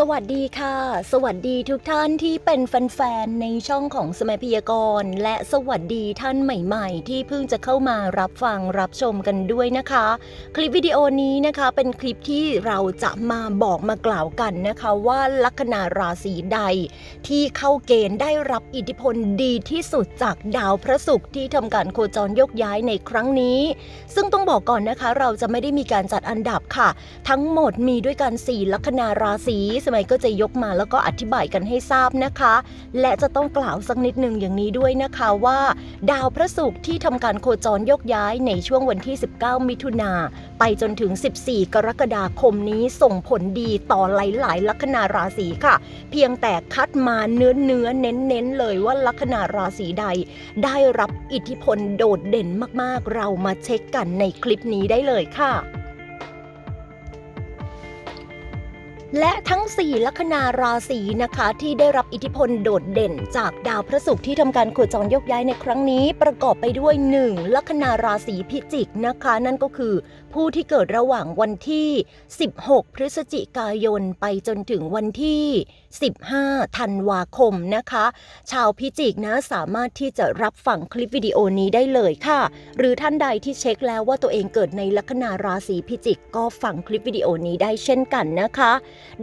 สวัสดีค่ะ สวัสดีทุกท่านที่เป็นแฟนๆในช่องของสมัยพยากรณ์และสวัสดีท่านใหม่ๆ ที่เพิ่งจะเข้ามารับฟังรับชมกันด้วยนะคะ คลิปวิดีโอนี้นะคะเป็นคลิปที่เราจะมาบอกมากล่าวกันนะคะว่าลัคนาราศีใด ที่เข้าเกณฑ์ได้รับอิทธิพลดีที่สุดจากดาวพระศุกร์ที่ทำการโคจรยกย้ายในครั้งนี้ ซึ่งต้องบอกก่อนนะคะ เราจะไม่ได้มีการจัดอันดับค่ะ ทั้งหมดมีด้วยกัน 4 ลัคนาราศีสมัยก็จะยกมาแล้วก็อธิบายกันให้ทราบนะคะ และจะต้องกล่าวสักนิดหนึ่งอย่างนี้ด้วยนะคะว่า ดาวพระศุกร์ที่ทำการโคจรยกย้ายในช่วงวันที่ 19 มิถุนาไปจนถึง 14 กรกฎาคมนี้ส่งผลดีต่อหลายๆ ลัคนาราศีค่ะ เพียงแต่คัดมาเนื้อเนื้อๆเน้นเน้นๆเลยว่าลัคนาราศีใด ได้รับอิทธิพลโดดเด่นมากๆ เรามาเช็คกันในคลิปนี้ได้เลยค่ะ และทั้ง 4 ลัคนาราศีนะคะ ที่ได้รับอิทธิพลโดดเด่น จากดาวพระศุกร์ที่ทำการโคจรยกย้ายในครั้งนี้ ประกอบไปด้วย 1. ลัคนาราศีพิจิกนะคะ นั่นก็คือ ผู้ที่เกิดระหว่างวันที่ 16 พฤศจิกายนไปจนถึงวันที่ 15 ธันวาคมนะคะ ชาวพิจิกนะสามารถที่จะรับฟังคลิปวิดีโอนี้ได้เลยค่ะ หรือท่านใดที่เช็คแล้วว่าตัวเองเกิดในลัคนาราศีพิจิกก็ฟังคลิปวิดีโอนี้ได้เช่นกันนะคะ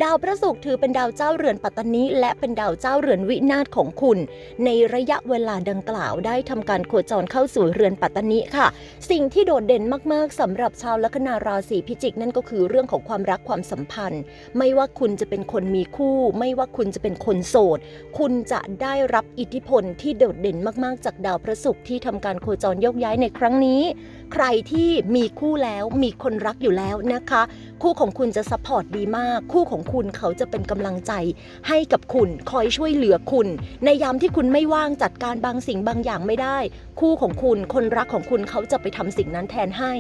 ดาวพระศุกร์ถือเป็นดาวเจ้าเรือนปัตตานีและเป็นดาวเจ้าเรือนวินาศของคุณ ในระยะเวลาดังกล่าวได้ทำการโคจรเข้าสู่เรือนปัตตานีค่ะ สิ่งที่โดดเด่นมากๆสำหรับชาวลัคนาราศีพิจิกนั่นก็คือเรื่องของความรักความสัมพันธ์ ไม่ว่าคุณจะเป็นคนมีคู่ ไม่ว่าคุณจะเป็นคนโสด คุณจะได้รับอิทธิพลที่โดดเด่นมากๆ จากดาวพระศุกร์ที่ทำการโคจรยกย้ายในครั้งนี้ ใครที่มีคู่แล้วมีคนรักอยู่แล้วนะคะ คู่ของคุณจะซัพพอร์ตดีมาก คู่ของคุณเขาจะเป็นกำลังใจ ให้กับคุณคอยช่วยเหลือคุณ ในยามที่คุณไม่ว่างจัดการบางสิ่งบางอย่างไม่ได้ คู่ของคุณคนรักของคุณเขาจะไปทำสิ่งนั้นแทนให้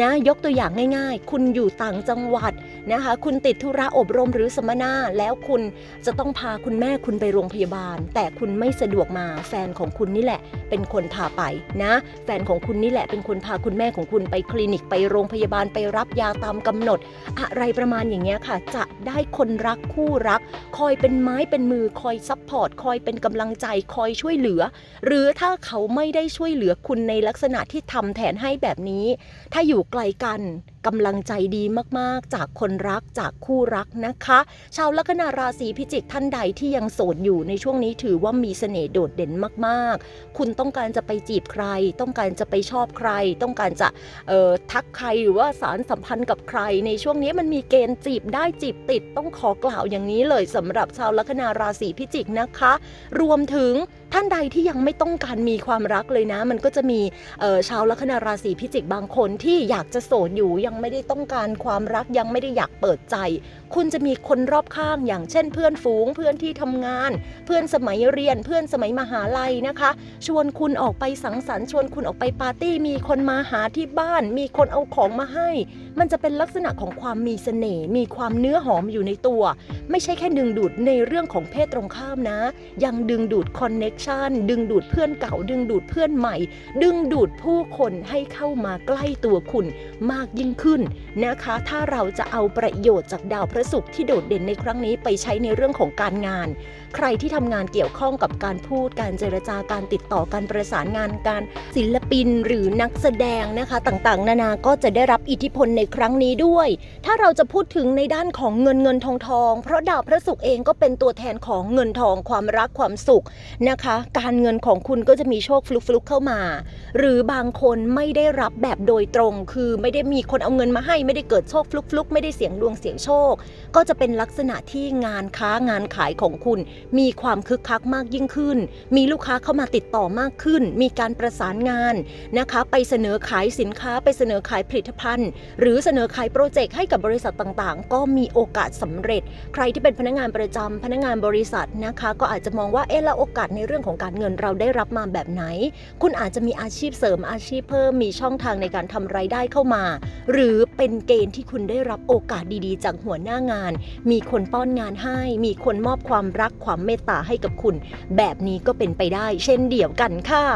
นะยกตัวอย่างง่าย ๆ คุณอยู่ต่างจังหวัด นะคะ คุณติดธุระอบรมหรือสัมมนาแล้วคุณจะต้องพาคุณแม่คุณไปโรงพยาบาล แต่คุณไม่สะดวกมา แฟนของคุณนี่แหละ เป็นคนพาไปนะ แฟนของคุณนี่แหละเป็นคนพาคุณแม่ของคุณไปคลินิกไปโรงพยาบาลไปรับยาตามกำหนด อะไรประมาณอย่างเงี้ยค่ะ จะได้คนรักคู่รัก คอยเป็นไม้เป็นมือคอยซัพพอร์ตคอยเป็นกำลังใจคอยช่วยเหลือ หรือถ้าเขาไม่ได้ช่วยเหลือคุณในลักษณะที่ทำแทนให้แบบนี้ ถ้าอยู่ไกลกัน กำลังใจดีมากๆ จากคนรักจากคู่รักนะคะ ชาวลัคนาราศีพิจิกท่านใดที่ยังโสดอยู่ในช่วงนี้ถือว่ามีเสน่ห์โดดเด่นมากๆ คุณต้องการจะไปจีบใคร ต้องการจะไปชอบใคร ต้องการจะออทักใครหรือว่าสารสัมพันธ์กับใคร ในช่วงนี้มันมีเกณฑ์จีบได้จีบติดต้องขอกล่าวอย่างนี้เลยสำหรับชาวลัคนาราศีพิจิกนะคะ รวมถึงท่านใดที่ยังไม่ต้องการมีความรักเลยนะ มันก็จะมีชาวลัคนาราศีพิจิกบางคนที่อยากจะโสดอยู่ยังไม่ได้ต้องการความรักยังไม่ได้อยากเปิดใจคุณจะมีคนรอบข้างอย่างเช่น เพื่อนฝูง เพื่อนที่ทำงาน เพื่อนสมัยเรียน เพื่อนสมัยมหาลัยนะคะ ชวนคุณออกไปสังสรรค์ ชวนคุณออกไปปาร์ตี้ มีคนมาหาที่บ้าน มีคนเอาของมาให้ มันจะเป็นลักษณะของความมีเสน่ห์ มีความเนื้อหอมอยู่ในตัว ไม่ใช่แค่ดึงดูดในเรื่องของเพศตรงข้ามนะ ยังดึงดูดคอนเน็ชันดึงดูดเพื่อนเก่า ดึงดูดเพื่อนใหม่ ดึงดูดผู้คนให้เข้ามาใกล้ตัวคุณมากยิ่งขึ้นนะคะ ถ้าเราจะเอาประโยชน์จากดาวพระศุกร์ที่โดดเด่นในครั้งนี้ไปใช้ในเรื่องของการงาน ใครที่ทำงานเกี่ยวข้องกับการพูด การเจรจาการติดต่อการประสานงานการศิลปินหรือนักแสดงนะคะต่างๆ นานาก็จะได้รับอิทธิพลในครั้งนี้ด้วย ถ้าเราจะพูดถึงในด้านของเงินเงินทองทอง เพราะดาวพระศุกร์เองก็เป็นตัวแทนของเงินทองความรักความสุขนะคะ การเงินของคุณก็จะมีโชคฟลุกๆเข้ามา หรือบางคนไม่ได้รับแบบโดยตรง คือไม่ได้มีคนเอาเงินมาให้ไม่ได้เกิดโชคฟลุกๆ ไม่ได้เสียงดวงเสียงโชคก็จะเป็นลักษณะที่งานค้างานขายของคุณ มีความคึกคักมากยิ่งขึ้น มีลูกค้าเข้ามาติดต่อมากขึ้น มีการประสานงานนะคะ ไปเสนอขายสินค้าไปเสนอขายผลิตภัณฑ์ หรือเสนอขายโปรเจกต์ให้กับบริษัทต่างๆ ก็มีโอกาสสำเร็จ ใครที่เป็นพนักงานประจำพนักงานบริษัทนะคะ ก็อาจจะมองว่าเอ๊ะแล้วโอกาสในเรื่องของการเงินเราได้รับมาแบบไหน คุณอาจจะมีอาชีพเสริมอาชีพเพิ่มมีช่องทางในการทำรายได้เข้ามา หรือเป็นเกณฑ์ที่คุณได้รับโอกาสดีๆ จากหัวหน้างาน มีคนป้อนงานให้ มีคนมอบความรักความเมตตาให้กับคุณ แบบนี้ก็เป็นไปได้ เช่นเดียวกันค่ะ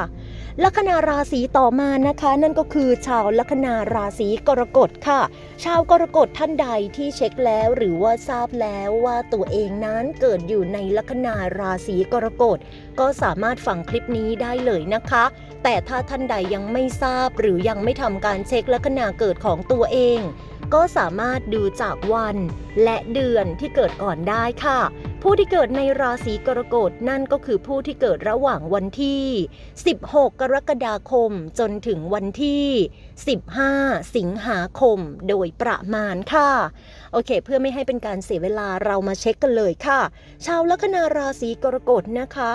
ลัคนาราศีต่อมานะคะ นั่นก็คือชาวลัคนาราศีกรกฎค่ะ ชาวกรกฎท่านใดที่เช็คแล้วหรือว่าทราบแล้วว่าตัวเองนั้นเกิดอยู่ในลัคนาราศีกรกฎก็สามารถฟังคลิปนี้ได้เลยนะคะ แต่ถ้าท่านใดยังไม่ทราบหรือยังไม่ทำการเช็คลัคนาเกิดของตัวเอง ก็สามารถดูจากวันและเดือนที่เกิดก่อนได้ค่ะ ผู้ที่เกิดในราศีกรกฎนั่นก็คือผู้ที่เกิดระหว่างวันที่ 16 กรกฎาคมจนถึงวันที่ 15 สิงหาคมโดยประมาณค่ะ โอเค เพื่อไม่ให้เป็นการเสียเวลาเรามาเช็คกันเลยค่ะ ชาวลัคนาราศีกรกฎนะคะ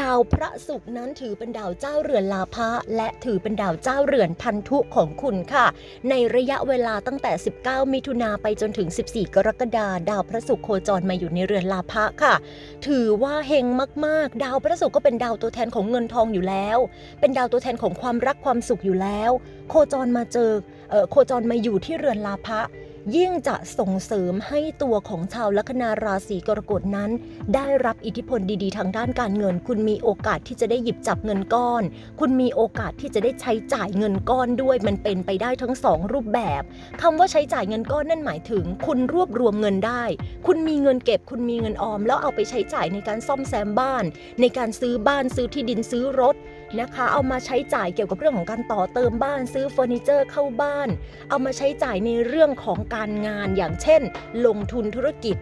ดาวพระศุกร์นั้นถือเป็นดาวเจ้าเรือนลาภะและถือเป็นดาวเจ้าเรือนพันธุของคุณค่ะ ในระยะเวลาตั้งแต่ 19 มิถุนาไปจนถึง 14 กรกฎาดาวพระศุกร์โคจรมาอยู่ในเรือนลาภะค่ะ ถือว่าเฮงมากๆ ดาวพระศุกร์ก็เป็นดาวตัวแทนของเงินทองอยู่แล้ว เป็นดาวตัวแทนของความรักความสุขอยู่แล้ว โคจรมาเจอเออโคจรมาอยู่ที่เรือนลาภะ ยิ่งจะส่งเสริมให้ตัวของชาวลัคนาราศีกรกฎนั้น ได้รับอิทธิพลดีๆ ทางด้านการเงิน คุณมีโอกาสที่จะได้หยิบจับเงินก้อน คุณมีโอกาสที่จะได้ใช้จ่ายเงินก้อนด้วย มันเป็นไปได้ทั้งสองรูปแบบคำว่าใช้จ่ายเงินก้อนนั่นหมายถึง คุณรวบรวมเงินได้ คุณมีเงินเก็บ คุณมีเงินออม แล้วเอาไปใช้จ่ายในการซ่อมแซมบ้าน ในการซื้อบ้านซื้อที่ดินซื้อรถนะคะ เอามาใช้จ่ายเกี่ยวกับเรื่องของการต่อเติมบ้านซื้อเฟอร์นิเจอร์เข้าบ้าน เอามาใช้จ่ายในเรื่องของการงานอย่างเช่น ลงทุนธุรกิจ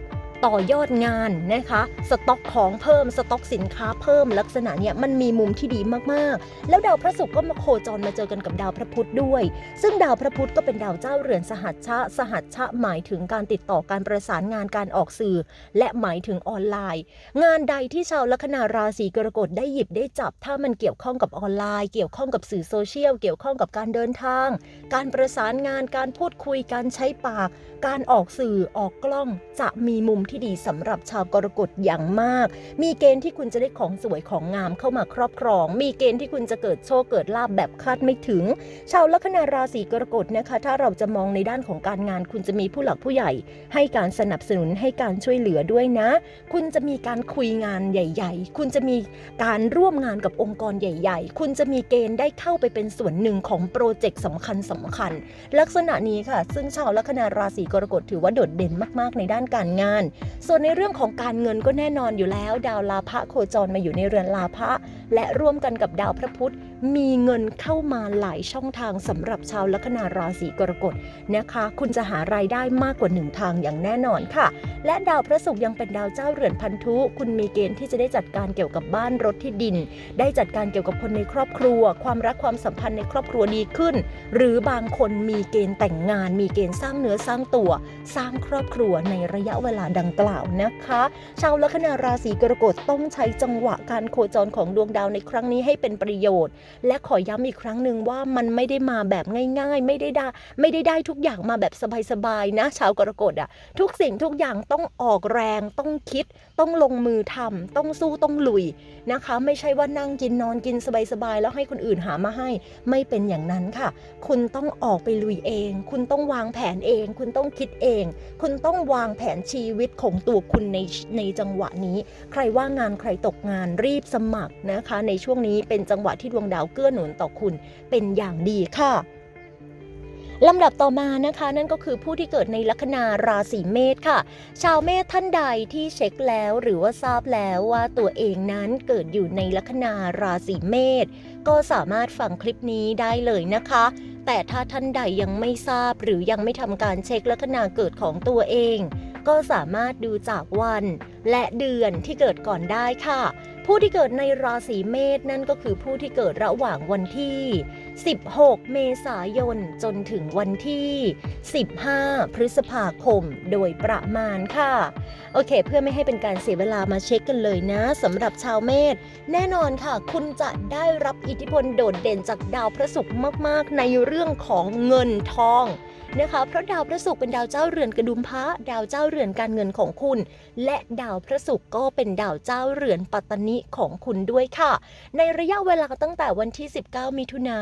ต่อยอดงานนะคะ สต็อกของเพิ่ม สต็อกสินค้าเพิ่มลักษณะเนี้ยมันมีมุมที่ดีมากๆ แล้วดาวพระศุกร์ก็มาโคจรมาเจอกันกับดาวพระพุธด้วย ซึ่งดาวพระพุธก็เป็นดาวเจ้าเรือนสหัชชะ สหัชชะหมายถึงการติดต่อการประสานงานการออกสื่อ และหมายถึงออนไลน์ งานใดที่ชาวลัคนาราศีกรกฎได้หยิบได้จับ ถ้ามันเกี่ยวข้องกับออนไลน์ เกี่ยวข้องกับสื่อโซเชียล เกี่ยวข้องกับการเดินทาง การประสานงาน การพูดคุย การใช้ปาก การออกสื่อออกกล้องจะมีมุมที่ดีสำหรับชาวกรกฎอย่างมาก มีเกณฑ์ที่คุณจะได้ของสวยของงามเข้ามาครอบครอง มีเกณฑ์ที่คุณจะเกิดโชคเกิดลาบแบบคาดไม่ถึง ชาวลัคนาราศีกรกฎนะคะ ถ้าเราจะมองในด้านของการงาน คุณจะมีผู้หลักผู้ใหญ่ ให้การสนับสนุนให้การช่วยเหลือด้วยนะ คุณจะมีการคุยงานใหญ่ ๆ คุณจะมีการร่วมงานกับองค์กรใหญ่ ๆ คุณจะมีเกณฑ์ได้เข้าไปเป็นส่วนหนึ่งของโปรเจกต์สำคัญสำคัญ ลักษณะนี้ค่ะ ซึ่งชาวลัคนาราศีกรกฎถือว่าโดดเด่นมากๆ ในด้านการงาน ส่วนในเรื่องของการเงินก็แน่นอนอยู่แล้ว ดาวลาภะโคจรมาอยู่ในเรือนลาภะและร่วมกันกับดาวพระพุธมีเงินเข้ามาหลายช่องทางสำหรับชาวลัคนาราศีกรกฎนะคะ คุณจะหารายได้มากกว่าหนึ่งทางอย่างแน่นอนค่ะ และดาวพระศุกร์ยังเป็นดาวเจ้าเรือนพันธุ คุณมีเกณฑ์ที่จะได้จัดการเกี่ยวกับบ้านรถที่ดิน ได้จัดการเกี่ยวกับคนในครอบครัว ความรักความสัมพันธ์ในครอบครัวดีขึ้น หรือบางคนมีเกณฑ์แต่งงาน มีเกณฑ์สร้างเนื้อสร้างตัว สร้างครอบครัวในระยะเวลาดังกล่าวนะคะ ชาวลัคนาราศีกรกฎต้องใช้จังหวะการโคจรของดวงดาวในครั้งนี้ให้เป็นประโยชน์และขอย้ำอีกครั้งหนึ่งว่ามันไม่ได้มาแบบง่าย ๆ ไม่ได้ได้ไม่ได้ได้ทุกอย่างมาแบบสบายๆนะ ชาวกรกฎอะทุกสิ่งทุกอย่างต้องออกแรงต้องคิดต้องลงมือทำต้องสู้ต้องลุยนะคะ ไม่ใช่ว่านั่งกินนอนกินสบายๆแล้วให้คนอื่นหามาให้ ไม่เป็นอย่างนั้นค่ะ คุณต้องออกไปลุยเอง คุณต้องวางแผนเอง คุณต้องคิดเอง คุณต้องวางแผนชีวิตของตัวคุณในในจังหวะนี้ ใครว่างงานใครตกงานรีบสมัครนะคะ ในช่วงนี้เป็นจังหวะที่ดวงดาวเกื้อหนุนต่อคุณเป็นอย่างดีค่ะ ลำดับต่อมานะคะนั่นก็คือผู้ที่เกิดในลัคนาราศีเมษค่ะ ชาวเมษท่านใดที่เช็คแล้วหรือว่าทราบแล้วว่าตัวเองนั้นเกิดอยู่ในลัคนาราศีเมษก็สามารถฟังคลิปนี้ได้เลยนะคะ แต่ถ้าท่านใดยังไม่ทราบหรือยังไม่ทำการเช็คลัคนาเกิดของตัวเอง ก็สามารถดูจากวัน และเดือนที่เกิดก่อนได้ค่ะ ผู้ที่เกิดในราศีเมษนั่นก็คือผู้ที่เกิดระหว่างวันที่ 16 เมษายนจนถึงวันที่ 15 พฤษภาคมโดยประมาณค่ะ โอเค เพื่อไม่ให้เป็นการเสียเวลามาเช็คกันเลยนะสำหรับชาวเมษแน่นอนค่ะ คุณจะได้รับอิทธิพลโดดเด่นจากดาวพระศุกร์มาก ๆ ในเรื่องของเงินทอง นะคะ เพราะดาวพระศุกร์เป็นดาวเจ้าเรือนกระดุมพระดาวเจ้าเรือนการเงินของคุณ และดาวพระศุกร์ก็เป็นดาวเจ้าเรือนปัตตนิของคุณด้วยค่ะ ในระยะเวลาตั้งแต่วันที่ 19 มิถุนา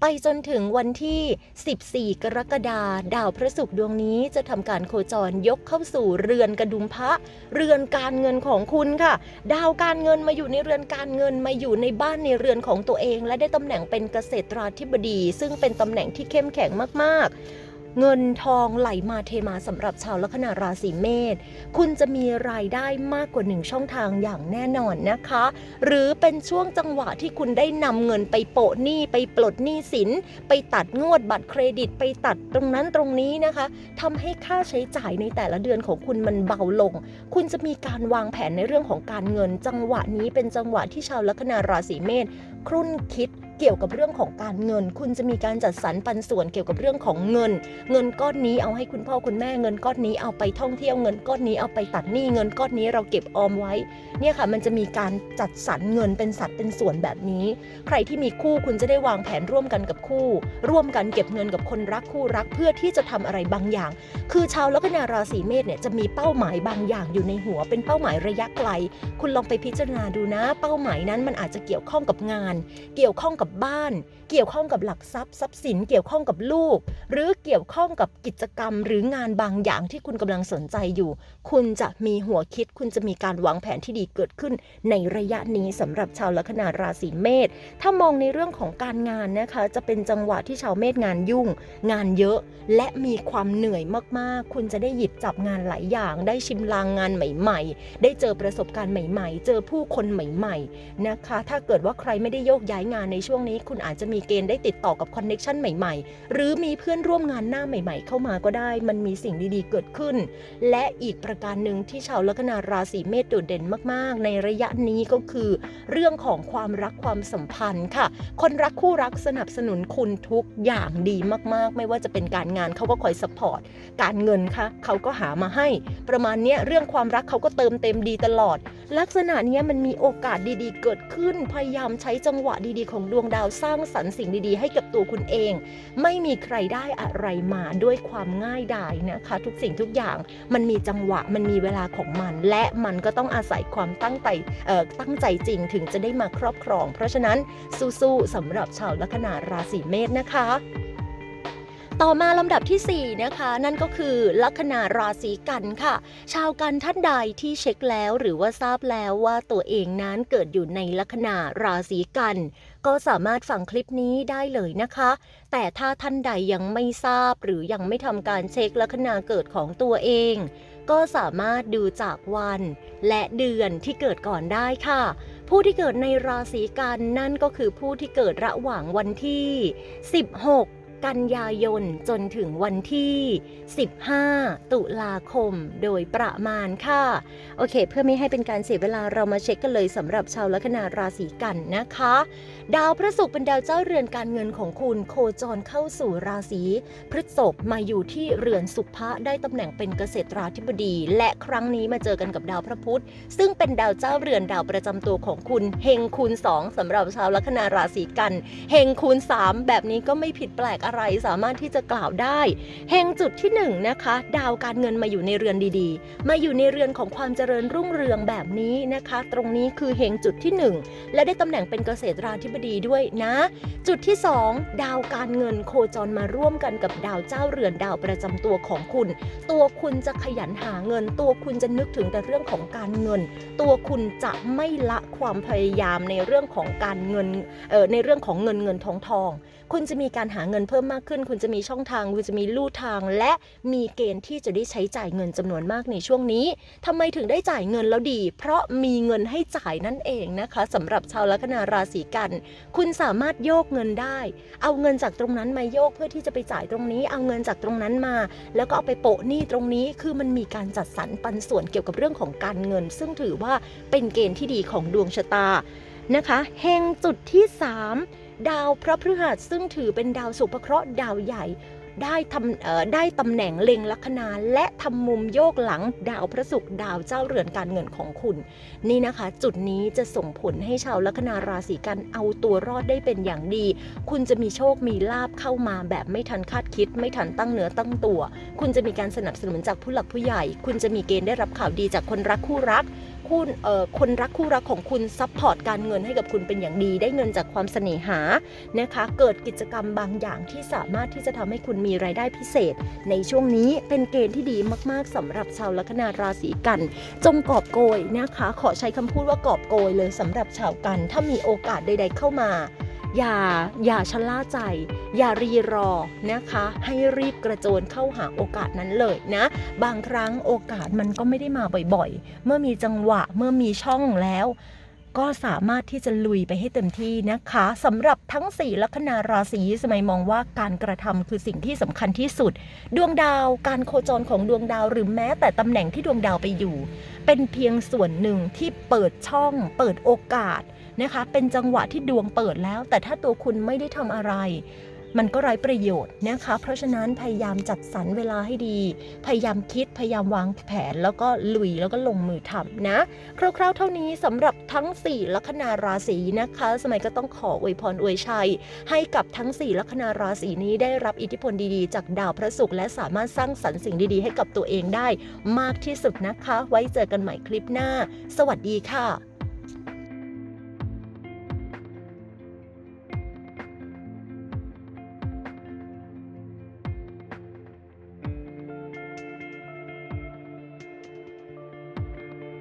ไปจนถึงวันที่ 14 กรกฎาดาวพระศุกร์ดวงนี้จะทำการโคจรยกเข้าสู่เรือนกระดุมพระเรือนการเงินของคุณค่ะ ดาวการเงินมาอยู่ในเรือนการเงินมาอยู่ในบ้านในเรือนของตัวเอง และได้ตำแหน่งเป็นเกษตราธิบดี ซึ่งเป็นตำแหน่งที่เข้มแข็งมากๆ เงินทองไหลมาเทมาสำหรับชาวลัคนาราศีเมษ คุณจะมีรายได้มากกว่าหนึ่งช่องทางอย่างแน่นอนนะคะ หรือเป็นช่วงจังหวะที่คุณได้นำเงินไปโปะหนี้ไปปลดหนี้สิน ไปตัดงวดบัตรเครดิตไปตัดตรงนั้นตรงนี้นะคะทำให้ค่าใช้จ่ายในแต่ละเดือนของคุณมันเบาลง คุณจะมีการวางแผนในเรื่องของการเงิน จังหวะนี้เป็นจังหวะที่ชาวลัคนาราศีเมษครุ่นคิด เกี่ยวกับเรื่องของการเงิน คุณจะมีการจัดสรรปันส่วนเกี่ยวกับเรื่องของเงิน เงินก้อนนี้เอาให้คุณพ่อคุณแม่เงินก้อนนี้เอาไปท่องเที่ยวเงินก้อนนี้เอาไปตัดหนี้เงินก้อนนี้เราเก็บออมไว้ เนี่ยค่ะมันจะมีการจัดสรรเงินเป็นสัดเป็นส่วนแบบนี้ ใครที่มีคู่คุณจะได้วางแผนร่วมกันกับคู่ ร่วมกันเก็บเงินกับคนรักคู่รักเพื่อที่จะทำอะไรบางอย่าง คือชาวลัคนาราศีเมษเนี่ยจะมีเป้าหมายบางอย่างอยู่ในหัว เป็นเป้าหมายระยะไกล คุณลองไปพิจารณาดูนะ เป้าหมายนั้นมันอาจจะเกี่ยวข้องกับงาน เกี่ยวข้องกับกับบ้าน เกี่ยวข้องกับหลักทรัพย์ทรัพย์สินเกี่ยวข้องกับลูก หรือเกี่ยวข้องกับกิจกรรม หรืองานบางอย่างที่คุณกำลังสนใจอยู่ คุณจะมีหัวคิด คุณจะมีการวางแผนที่ดีเกิดขึ้น ในระยะนี้สำหรับชาวลัคนาราศีเมษถ้ามองในเรื่องของการงานนะคะ จะเป็นจังหวะที่ชาวเมษงานยุ่ง งานเยอะและมีความเหนื่อยมากๆ คุณจะได้หยิบจับงานหลายอย่าง ได้ชิมลางงานใหม่ ๆ ได้เจอประสบการณ์ใหม่ ๆ เจอผู้คนใหม่ ๆ นะคะ ถ้าเกิดว่าใครไม่ได้โยกย้ายงานในช่วงนี้ คุณอาจจะมีเกณฑ์ได้ติดต่อกับคอนเน็ชันใหม่ๆ หรือมีเพื่อนร่วมงานหน้าใหม่ ๆ เข้ามาก็ได้ มันมีสิ่งดีๆเกิดขึ้น และอีกประการหนึ่งที่ชาวลัคนาราศีเมษโดดเด่นมากๆ ในระยะนี้ก็คือ เรื่องของความรักความสัมพันธ์ค่ะ คนรักคู่รักสนับสนุนคุณทุกอย่างดีมากๆ ไม่ว่าจะเป็นการงานเขาก็คอยสปอร์ตการเงินค่ะเขาก็หามาให้ ประมาณนี้เรื่องความรักเขาก็เติมเต็มดีตลอด ลักษณะนี้มันมีโอกาสดีๆ เกิดขึ้นพยายามใช้จังหวะดีๆ ของดวงดาวสร้างสรรค์สิ่งดีๆ ให้กับตัวคุณเอง ไม่มีใครได้อะไรมาด้วยความง่ายดายนะคะ ทุกสิ่งทุกอย่างมันมีจังหวะมันมีเวลาของมัน และมันก็ต้องอาศัยความตั้งใจตั้งใจจริงถึงจะได้มาครอบครอง เพราะฉะนั้นสู้ๆสำหรับชาวลัคนาราศีเมษนะคะต่อมาลำดับทีสี่4 นะคะ นั่นก็คือลัคนาราศีกันค่ะ ชาวกันท่านใดที่เช็คแล้วหรือว่าทราบแล้วว่าตัวเองนั้นเกิดอยู่ในลัคนาราศีกัน ก็สามารถฟังคลิปนี้ได้เลยนะคะ แต่ถ้าท่านใดยังไม่ทราบหรือยังไม่ทำการเช็คลัคนาเกิดของตัวเอง ก็สามารถดูจากวัน และเดือนที่เกิดก่อนได้ค่ะ ผู้ที่เกิดในราศีกันนั่นก็คือผู้ที่เกิดระหว่างวันที่ 16 กันยายนจนถึงวันที่ 15 ตุลาคมโดยประมาณค่ะ โอเค เพื่อไม่ให้เป็นการเสียเวลาเรามาเช็คกันเลยสำหรับชาวลัคนาราศีกันนะคะ ดาวพระศุกร์เป็นดาวเจ้าเรือนการเงินของคุณโคจรเข้าสู่ราศีพฤษภมาอยู่ที่เรือนสุภะได้ตำแหน่งเป็นเกษตราธิบดี และครั้งนี้มาเจอกันกับดาวพระพุธ ซึ่งเป็นดาวเจ้าเรือนดาวประจำตัวของคุณเฮงคูณ2สำหรับชาวลัคนาราศีกันเฮงคูณ 3 แบบนี้ก็ไม่ผิดแปลกอะไรสามารถที่จะกล่าวได้เฮงจุดที่1นนะคะ ดาวการเงินมาอยู่ในเรือนดีๆ มาอยู่ในเรือนของความเจริญรุ่งเรืองแบบนี้นะคะ ตรงนี้คือเฮงจุดที่ 1 และได้ตำแหน่งเป็นเกษตราธิบดีด้วยนะ จุดที่ 2 ดาวการเงินโคจรมาร่วมกันกับดาวเจ้าเรือนดาวประจำตัวของคุณ ตัวคุณจะขยันหาเงิน ตัวคุณจะนึกถึงแต่เรื่องของการเงิน ตัวคุณจะไม่ละความพยายามในเรื่องของการเงินในเรื่องของเงินเงินทองทอง คุณจะมีการหาเงินเพิ่มมากขึ้น คุณจะมีช่องทาง คุณจะมีลู่ทาง และมีเกณฑ์ที่จะได้ใช้จ่ายเงินจำนวนมากในช่วงนี้ทำไมถึงได้จ่ายเงินแล้วดี เพราะมีเงินให้จ่ายนั่นเองนะคะสำหรับชาวลัคนาราศีกัน คุณสามารถโยกเงินได้ เอาเงินจากตรงนั้นมาโยกเพื่อที่จะไปจ่ายตรงนี้ เอาเงินจากตรงนั้นมา แล้วก็เอาไปโปะหนี้ตรงนี้ คือมันมีการจัดสรรปันส่วนเกี่ยวกับเรื่องของการเงิน ซึ่งถือว่าเป็นเกณฑ์ที่ดีของดวงชะตานะคะเฮงจุดที่ 3 ดาวพระพฤหัสซึ่งถือเป็นดาวสุภเคราะห์ดาวใหญ่ ได้ทำได้ตำแหน่งเล็งลัคนาและทำมุมโยกหลังดาวพระศุกร์ดาวเจ้าเรือนการเงินของคุณ นี่นะคะ จุดนี้จะส่งผลให้ชาวลัคนาราศีกันเอาตัวรอดได้เป็นอย่างดี คุณจะมีโชคมีลาบเข้ามาแบบไม่ทันคาดคิด ไม่ทันตั้งเนื้อตั้งตัว คุณจะมีการสนับสนุนจากผู้หลักผู้ใหญ่ คุณจะมีเกณฑ์ได้รับข่าวดีจากคนรักคู่รัก คุณเอ่อคนรักคู่รักของคุณซัพพอร์ตการเงินให้กับคุณเป็นอย่างดี ได้เงินจากความเสน่หานะคะ เกิดกิจกรรมบางอย่างที่สามารถที่จะทำให้คุณมีรายได้พิเศษ ในช่วงนี้เป็นเกณฑ์ที่ดีมากๆสำหรับชาวลัคนาราศีกัน จงกอบโกยนะคะ ขอใช้คำพูดว่ากอบโกยเลยสำหรับชาวกัน ถ้ามีโอกาสใด ๆ เข้ามา อย่าอย่าชะล่าใจ อย่ารีรอนะคะ ให้รีบกระโจนเข้าหาโอกาสนั้นเลยนะ บางครั้งโอกาสมันก็ไม่ได้มาบ่อยๆ เมื่อมีจังหวะเมื่อมีช่องแล้วก็สามารถที่จะลุยไปให้เต็มที่นะคะสำหรับทั้ง 4 ลัคนาราศีสมัยมองว่าการกระทำคือสิ่งที่สำคัญที่สุด ดวงดาวการโคจรของดวงดาวหรือแม้แต่ตำแหน่งที่ดวงดาวไปอยู่ เป็นเพียงส่วนหนึ่งที่เปิดช่อง เปิดโอกาส นะคะ เป็นจังหวะที่ดวงเปิดแล้ว แต่ถ้าตัวคุณไม่ได้ทำอะไร มันก็ไร้ประโยชน์นะคะ เพราะฉะนั้นพยายามจัดสรรเวลาให้ดี พยายามคิด พยายามวางแผน แล้วก็ลุย แล้วก็ลงมือทำนะ คร่าวๆเท่านี้สำหรับทั้ง 4 ลัคนาราศีนะคะ สมัยก็ต้องขออวยพรอวยชัย ให้กับทั้ง 4 ลัคนาราศีนี้ได้รับอิทธิพลดีๆ จากดาวพระศุกร์และสามารถสร้างสรรค์สิ่งดีๆ ให้กับตัวเองได้ มากที่สุดนะคะ ไว้เจอกันใหม่คลิปหน้า สวัสดีค่ะ